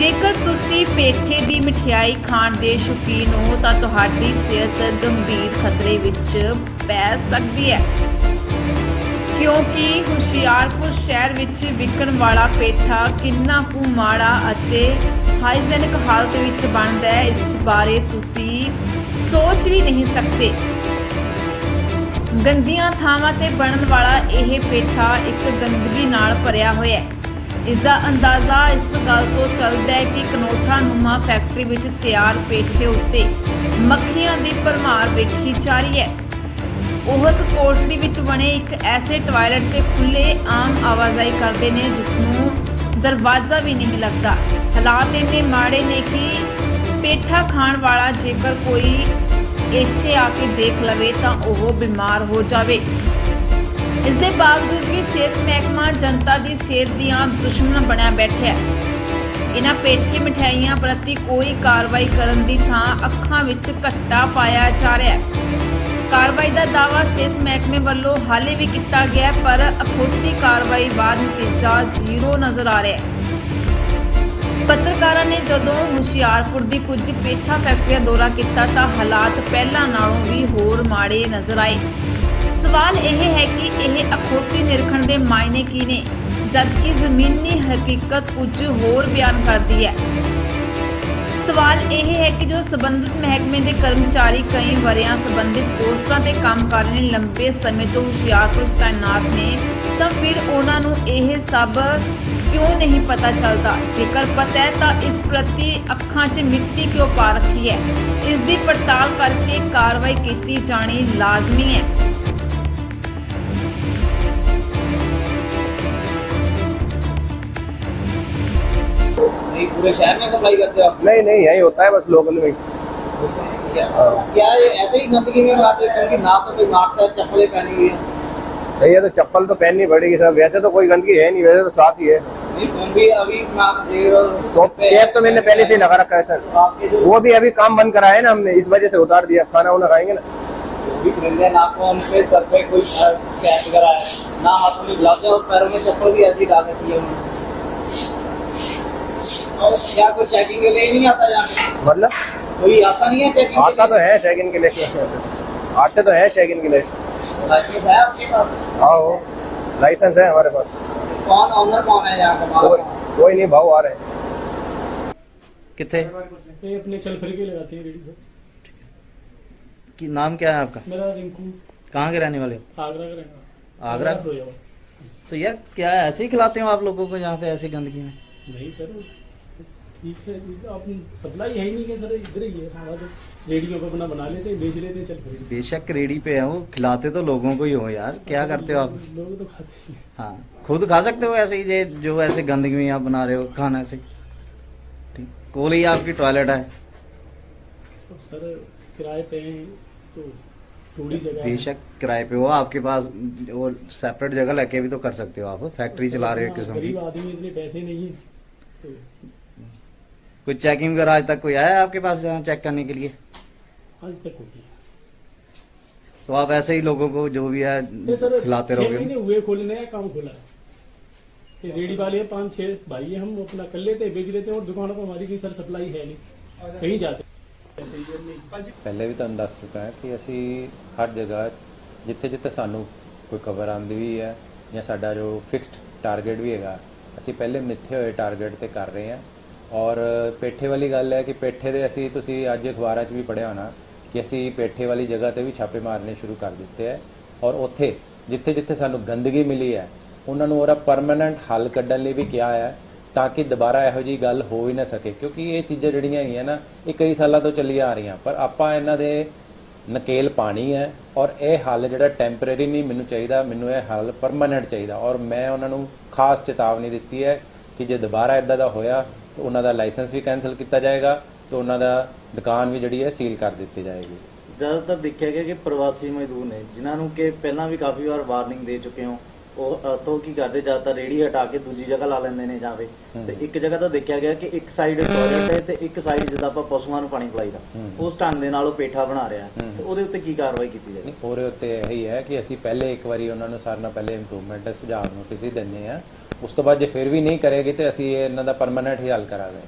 ਜੇਕਰ ਤੁਸੀਂ ਪੇਠੇ ਦੀ ਮਠਿਆਈ ਖਾਣ ਦੇ ਸ਼ੌਕੀਨ ਹੋ, ਤਾਂ ਤੁਹਾਡੀ ਸਿਹਤ ਗੰਭੀਰ ਖਤਰੇ ਵਿੱਚ ਪੈ ਸਕਦੀ ਹੈ। ਕਿਉਂਕਿ ਹੁਸ਼ਿਆਰਪੁਰ ਸ਼ਹਿਰ ਵਿੱਚ ਵਿਕਣ ਵਾਲਾ ਪੇਠਾ ਕਿੰਨਾ ਕੁ ਮਾੜਾ ਅਤੇ ਹਾਈਜੈਨਿਕ ਹਾਲਤ ਵਿੱਚ ਬਣਦਾ ਹੈ, ਇਸ ਬਾਰੇ ਤੁਸੀਂ ਸੋਚ ਵੀ ਨਹੀਂ ਸਕਦੇ। ਗੰਦੀਆਂ ਥਾਵਾਂ ਤੇ ਬਣਨ ਵਾਲਾ ਇਹ ਪੇਠਾ ਇੱਕ ਗੰਦਗੀ ਨਾਲ ਭਰਿਆ ਹੋਇਆ ਹੈ। ਇਸ ਦਾ ਅੰਦਾਜ਼ਾ ਇਸ ਗੱਲ ਤੋਂ ਚੱਲਦਾ ਹੈ ਕਿ ਕਨੋਠਾ ਨੂਮਾ ਫੈਕਟਰੀ ਵਿੱਚ ਤਿਆਰ ਪੇਠੇ ਉੱਤੇ ਮੱਖੀਆਂ ਦੀ ਭਰਮਾਰ ਵੇਖੀ ਜਾ ਰਹੀ ਹੈ। ਉਹ ਇੱਕ ਕੋਠੜੀ ਵਿੱਚ ਬਣੇ ਇੱਕ ਐਸੇ ਟਾਇਲਟ ਤੇ ਖੁੱਲੇ ਆਮ ਆਵਾਜਾਈ ਕਰਦੇ ਨੇ ਜਿਸ ਨੂੰ ਦਰਵਾਜ਼ਾ ਵੀ ਨਹੀਂ ਲੱਗਦਾ। ਹਾਲਾਤ ਇੰਨੇ ਮਾੜੇ ਨੇ ਕਿ ਪੇਠਾ ਖਾਣ ਵਾਲਾ ਜੇਕਰ ਕੋਈ ਇੱਥੇ ਆ ਕੇ ਦੇਖ ਲਵੇ ਤਾਂ ਉਹ ਬਿਮਾਰ ਹੋ ਜਾਵੇ। ਇਸ ਦੇ ਬਾਵਜੂਦ ਵੀ ਸਿਹਤ ਮਹਿਕਮਾ ਜਨਤਾ ਦੀ ਸਿਹਤ ਦੀਆਂ ਦੁਸ਼ਮਣ ਬਣਿਆ ਬੈਠਿਆ ਹੈ। ਇਹਨਾਂ ਪੇਠੀ ਮਠਿਆਈਆਂ ਪ੍ਰਤੀ ਕੋਈ ਕਾਰਵਾਈ ਕਰਨ ਦੀ ਥਾਂ ਅੱਖਾਂ ਵਿੱਚ ਘੱਟਾ ਪਾਇਆ ਜਾ ਰਿਹਾ ਹੈ। ਕਾਰਵਾਈ ਦਾ ਦਾਅਵਾ ਸਿਹਤ ਮਹਿਕਮੇ ਵੱਲੋਂ ਹਾਲੇ ਵੀ ਕੀਤਾ ਗਿਆ ਪਰ ਅਖੌਤੀ ਕਾਰਵਾਈ ਬਾਅਦ ਨਤੀਜਾ ਜ਼ੀਰੋ ਨਜ਼ਰ ਆ ਰਿਹਾ ਹੈ। ਪੱਤਰਕਾਰਾਂ ਨੇ ਜਦੋਂ ਹੁਸ਼ਿਆਰਪੁਰ ਦੀ ਕੁਝ ਪੇਠਾ ਫੈਕਟਰੀਆਂ ਦੌਰਾ ਕੀਤਾ ਤਾਂ ਹਾਲਾਤ ਪਹਿਲਾਂ ਨਾਲੋਂ ਵੀ ਹੋਰ ਮਾੜੇ ਨਜ਼ਰ ਆਏ। ਸਵਾਲ ਇਹ ਹੈ ਕਿ ਇਹ ਅਖੌਤੀ ਨਿਰਖਣ ਦੇ ਮਾਇਨੇ ਕੀ ਨੇ, ਜਦਕਿ ਜ਼ਮੀਨੀ ਹਕੀਕਤ ਕੁਝ ਹੋਰ ਬਿਆਨ ਕਰਦੀ ਹੈ। ਸਵਾਲ ਇਹ ਹੈ ਕਿ ਜੋ ਸਬੰਧਿਤ ਮਹਿਕਮੇ ਦੇ ਕਰਮਚਾਰੀ ਕਈ ਵਰਿਆਂ ਸਬੰਧਿਤ ਪੋਸਟਾਂ ਤੇ ਕੰਮ ਕਰ ਰਹੇ ਲੰਬੇ ਸਮੇਂ ਤੋਂ ਹੁਸ਼ਿਆਰਪੁਰ ਤਾਇਨਾਤ ਨੇ, ਤਾਂ ਫਿਰ ਉਹਨਾਂ ਨੂੰ ਇਹ ਸਭ ਕਿਉਂ ਨਹੀਂ ਪਤਾ ਚੱਲਦਾ? ਜੇਕਰ ਪਤਾ ਹੈ, ਤਾਂ ਇਸ ਪ੍ਰਤੀ ਅੱਖਾਂ 'ਚ ਮਿੱਟੀ ਕਿਉਂ ਪਾ ਰੱਖੀ ਹੈ? ਇਸ ਦੀ ਪੜਤਾਲ ਕਰਕੇ ਕਾਰਵਾਈ ਕੀਤੀ ਜਾਣੀ ਲਾਜ਼ਮੀ ਹੈ। पूरे शहर में सप्लाई करते हो आप? नहीं नहीं यही होता है बस लोकल में क्या ऐसे ही गंदगी में आते हैं क्योंकि ना तो कोई मास्क है चप्पलें पहनी हुई है? नहीं ये तो चप्पल तो पहननी पड़ेगी सर। वैसे तो कोई गंदगी है नहीं वैसे तो साफ़ ही है। तो कैब तो मैंने पहले से ही लगा रखा है सर। वो भी अभी काम बंद कराया है ना हमने इस वजह से उतार दिया। खाना वाना खाएँगे ना? पे सर पे कोई वगैरह है ना हाथों में ग्लव्स है और पैरों में चप्पल भी ऐसी डाल रखी है उन्होंने और क्या कोई चेकिंग के लिए ही नहीं आता यहाँ पे मतलब? कोई आता नहीं है चेकिंग आता तो है चेक इन के लिए। आते तो है चेक इन के लिए। लाइसेंस है आपके पास? आओ। लाइसेंस है हमारे पास। कौन ऑनर कौन है यहाँ का कोई कोई नहीं भाव आ रहे हैं। कितने? ये अपने चल फिर के लगाते हैं रेडी से। नाम क्या है आपका? मेरा रिंकू। कहाँ के रहने वाले हो? आगरा का रहेगा आगरा? तो यार क्या है, ऐसे ही खिलाते हो आप लोगों को यहाँ पे ऐसी गंदगी में? नहीं सर ठीक है आप सप्लाई है ही नहीं है सर इधर ही है हमारा तो रेडियो पे अपना बना लेते बेच लेते चल फिर। बेशक रेडी पे है वो खिलाते तो लोगों को ही हो यार क्या करते हो आप? लोग तो खाते हैं हाँ। खुद खा सकते हो ऐसे ही जो ऐसे गंदगी में आप बना रहे हो खाना ऐसे ठीक कोल ही आपकी टॉयलेट है। तो सर किराए पे हैं तो थोड़ी जगह बेशक किराए पे हो आपके पास और सेपरेट जगह लेके भी तो कर सकते हो आप फैक्ट्री चला रहे हो हाँ, किस्म की। गरीब आदमी इतने पैसे नहीं है तो कोई चेकिंग वगैरह आज तक कोई आया है आपके पास जहाँ चेक करने के लिए आज तक होती है तो आप ऐसे ही लोगों को जो भी है ये सर खिलाते छह रहोगे महीने हुए खोले नया काम खोला है ये रेडी वाले हैं, पाँच छह भाई हैं, हम अपना कर लेते हैं बेच लेते हैं और दुकानों पर हमारी कोई सर सप्लाई है नहीं कहीं जाते ऐसे ही है नहीं ਪਹਿਲੇ ਵੀ ਤੁਹਾਨੂੰ ਦੱਸ ਚੁੱਕਾ ਹਾਂ ਕਿ ਅਸੀਂ ਹਰ ਜਗ੍ਹਾ ਜਿੱਥੇ ਜਿੱਥੇ ਸਾਨੂੰ ਕੋਈ ਖਬਰ ਆਉਂਦੀ ਵੀ ਹੈ ਜਾਂ ਸਾਡਾ ਜੋ ਫਿਕਸਡ ਟਾਰਗੇਟ ਵੀ ਹੈਗਾ ਅਸੀਂ ਪਹਿਲੇ ਮਿੱਥੇ ਹੋਏ ਟਾਰਗੇਟ ਤੇ ਕਰ ਰਹੇ ਹਾਂ ਔਰ ਪੇਠੇ ਵਾਲੀ ਗੱਲ ਹੈ ਕਿ ਪੇਠੇ ਦੇ ਅਸੀਂ, ਤੁਸੀਂ ਅੱਜ ਅਖਬਾਰਾਂ 'ਚ ਵੀ ਪੜ੍ਹਿਆ ਹੋਣਾ ਕਿ ਅਸੀਂ ਪੇਠੇ ਵਾਲੀ ਜਗ੍ਹਾ ਤੇ ਵੀ ਛਾਪੇ ਮਾਰਨੇ ਸ਼ੁਰੂ ਕਰ ਦਿੱਤੇ ਹੈ ਔਰ ਉੱਥੇ ਜਿੱਥੇ ਜਿੱਥੇ ਸਾਨੂੰ ਗੰਦਗੀ ਮਿਲੀ ਹੈ, ਉਹਨਾਂ ਨੂੰ ਉਹਦਾ ਪਰਮਨੈਂਟ ਹੱਲ ਕੱਢਣ ਲਈ ਵੀ ਕਿਹਾ ਹੈ ਤਾਂ ਕਿ ਦੁਬਾਰਾ ਇਹੋ ਜਿਹੀ ਗੱਲ ਹੋ ਹੀ ਨਾ ਸਕੇ। ਕਿਉਂਕਿ ਇਹ ਚੀਜ਼ਾਂ ਜਿਹੜੀਆਂ ਹੈਗੀਆਂ ਨਾ, ਇਹ ਕਈ ਸਾਲਾਂ ਤੋਂ ਚੱਲੀ ਆ ਰਹੀਆਂ, ਪਰ ਆਪਾਂ ਇਹਨਾਂ ਦੇ ਨਕੇਲ ਪਾਣੀ ਹੈ ਔਰ ਇਹ ਹੱਲ ਜਿਹੜਾ ਟੈਂਪਰੇਰੀ ਨਹੀਂ ਮੈਨੂੰ ਚਾਹੀਦਾ, ਮੈਨੂੰ ਇਹ ਹੱਲ ਪਰਮਨੈਂਟ ਚਾਹੀਦਾ ਔਰ ਮੈਂ ਉਹਨਾਂ ਨੂੰ ਖਾਸ ਚੇਤਾਵਨੀ ਦਿੱਤੀ ਹੈ ਕਿ ਜੇ ਦੁਬਾਰਾ ਇਦਾਂ ਦਾ ਹੋਇਆ ਤਾਂ ਉਹਨਾਂ ਦਾ ਲਾਇਸੈਂਸ ਵੀ ਕੈਨਸਲ ਕੀਤਾ ਜਾਏਗਾ ਤੇ ਉਹਨਾਂ ਦਾ ਦੁਕਾਨ ਵੀ ਜਿਹੜੀ ਹੈ ਸੀਲ ਕਰ ਦਿੱਤੀ ਜਾਏਗੀ। ਜ਼ਿਆਦਾਤਰ ਦੇਖਿਆ ਗਿਆ ਕਿ ਪ੍ਰਵਾਸੀ ਮਜ਼ਦੂਰ ਨੇ, ਜਿਨ੍ਹਾਂ ਨੂੰ ਕਿ ਪਹਿਲਾਂ ਵੀ ਕਾਫੀ ਵਾਰ ਵਾਰਨਿੰਗ ਦੇ ਚੁੱਕੇ ਹੋ ਉਹ ਅਤੋਂ ਕੀ ਕਰਦੇ? ਜ਼ਿਆਦਾਤਰ ਰੇੜੀ ਹਟਾ ਕੇ ਦੂਜੀ ਜਗ੍ਹਾ ਲਾ ਲੈਂਦੇ ਨੇ ਜਾਂ ਫਿਰ। ਤੇ ਇੱਕ ਜਗ੍ਹਾ ਤਾਂ ਦੇਖਿਆ ਗਿਆ ਕਿ ਇੱਕ ਸਾਈਡ ਟਾਇਲਟ ਹੈ ਤੇ ਇੱਕ ਸਾਈਡ ਜਿੱਦਾਂ ਆਪਾਂ ਪਸ਼ੂਆਂ ਨੂੰ ਪਾਣੀ ਪਿਲਾਈਦਾ ਉਸ ਢੰਗ ਦੇ ਨਾਲ ਉਹ ਪੇਠਾ ਬਣਾ ਰਿਹਾ। ਤੇ ਉਹਦੇ ਉੱਤੇ ਕੀ ਕਾਰਵਾਈ ਕੀਤੀ ਜਾਵੇ? ਨਹੀਂ ਉਹਦੇ ਉੱਤੇ ਇਹੀ ਹੈ ਕਿ ਅਸੀਂ ਪਹਿਲੇ ਇੱਕ ਵਾਰੀ ਉਹਨਾਂ ਨੂੰ ਸਾਰਿਆਂ ਨਾਲ ਪਹਿਲੇ ਇੰਪਰੂਵਮੈਂਟ ਦਾ ਸੁਝਾਅ ਨੋਟਿਸ ਹੀ ਦਿੰਦੇ ਆ। ਉਸ ਤੋਂ ਬਾਅਦ ਜੇ ਫਿਰ ਵੀ ਨਹੀਂ ਕਰੇਗੀ ਤੇ ਅਸੀਂ ਇਹ ਇਹਨਾਂ ਦਾ ਪਰਮਨੈਂਟ ਹੀ ਹੱਲ ਕਰਾਂਗੇ।